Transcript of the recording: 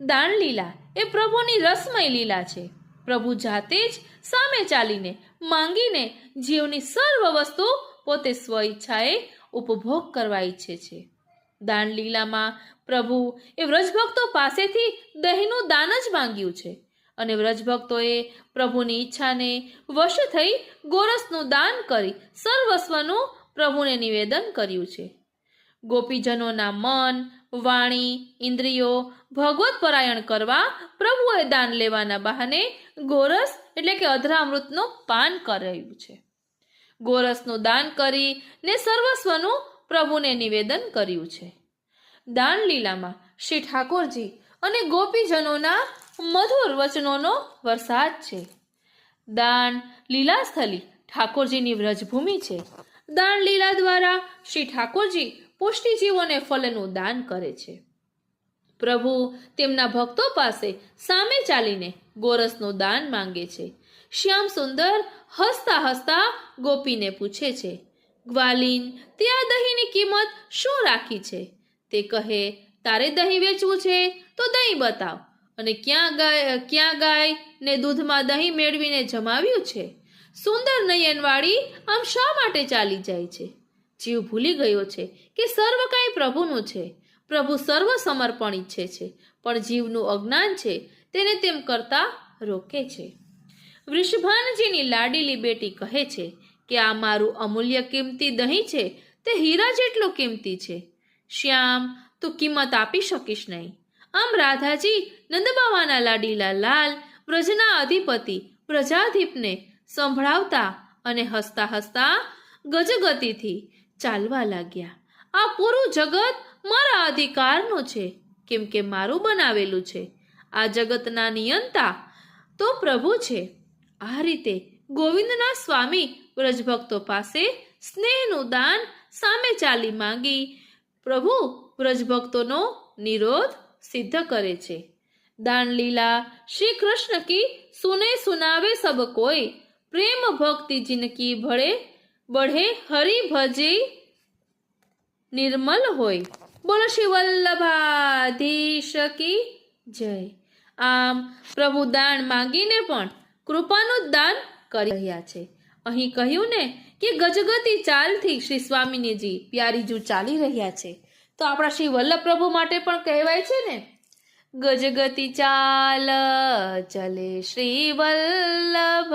દાન લીલા એ પ્રભુની રસમય લીલા છે. પ્રભુ જાતે જ સામે ચાલીને, માંગીને જીવની સર્વ વસ્તુ પોતે સ્વ ઈચ્છાએ ઉપભોગ કરવા ઈચ્છે છે. દાન લીલામાં પ્રભુ એ વ્રજભક્તો પાસેથી દહીંનું દાન જ માંગ્યું છે અને વ્રજભક્તોએ પ્રભુની ઈચ્છાને વશ થઈ ગોરસનું દાન કરી સર્વસ્વનું પ્રભુને નિવેદન કર્યું છે. ગોપીજનોના મન વાણી, ઇન્દ્રિયો ભગવત પરાયણ કરવા પ્રભુએ દાન લેવાના બહાને ગોરસ એટલે કે અધરામૃતનું પાન કરાયું છે. ગોરસનું દાન કરી ને સર્વસ્વનું પ્રભુને નિવેદન કર્યું છે. દાન લીલામાં શ્રી ઠાકોરજી અને ગોપીજનોના મધુર વચનોનો વરસાદ છે. દાન લીલાસ્થલી ઠાકોરજીની વ્રજભૂમિ છે. દાન લીલા દ્વારા શ્રી ઠાકોરજી પુષ્ટિજીવોને ફલનું દાન કરે છે. પ્રભુ તેમના ભક્તો પાસે સામે ચાલીને ગોરસનું દાન માંગે છે. શ્યામ સુંદર હસતા હસતા ગોપીને પૂછે છે, ગ્વાલિન તે આ દહીંની કિંમત શું રાખી છે? તે કહે, તારે દહીં વેચવું છે, તો દહીં બતાવ. અને ક્યાં ગાય ક્યાં ગાય ને દૂધમાં દહીં મેળવીને જમાવ્યું છે? સુંદર નયનવાળી આમ શા માટે ચાલી જાય છે? જીવ ભૂલી ગયો છે કે સર્વ કાંઈ પ્રભુનું છે. પ્રભુ સર્વ સમર્પણ ઈચ્છે છે, પણ જીવનું અજ્ઞાન છે, તેને તેમ કરતા રોકે છે. વૃષભાનજીની લાડીલી બેટી કહે છે કે, આ મારું અમૂલ્ય કિંમતી દહીં છે, તે હીરા જેટલું કિંમતી છે. શ્યામ, તું કિંમત આપી શકીશ નહીં. આમ રાધાજી નંદબાવાના લાડીલા લાલ, વ્રજના અધિપતિ પ્રજાધીપને સંભળાવતા અને હસતા હસતા ગજગતિથી ચાલવા લાગ્યા. આ પૂરું જગત મારા અધિકારનું છે, કેમ કે મારું બનાવેલું છે. આ જગતના નિયંતા તો પ્રભુ છે. આ રીતે ગોવિંદના સ્વામી વ્રજભક્તો પાસે સ્નેહનું દાન સામે ચાલી માંગી. પ્રભુ વ્રજભક્તોનો નિરોધ સિદ્ધ કરે છે. દાન લીલા શ્રી કૃષ્ણ કી સુને સુનાવે સબ કોઈ. પ્રેમ ભક્તિ જિનકી ભળે, બઢે હરિ ભજે નિર્મલ હોય. બોલો શ્રી વલ્લભાધીશ કી જય. આમ પ્રભુ દાન માંગીને પણ કૃપાનું દાન કરી રહ્યા છે. અહીં કહ્યું ને કે ગજગતી ચાલથી શ્રી સ્વામીનીજી પ્યારીજુ ચાલી રહ્યા છે. તો આપણા શ્રી વલ્લભ પ્રભુ માટે પણ કહેવાય છે ને, ગજગતી ચાલ ચલે શ્રી વલ્લભ.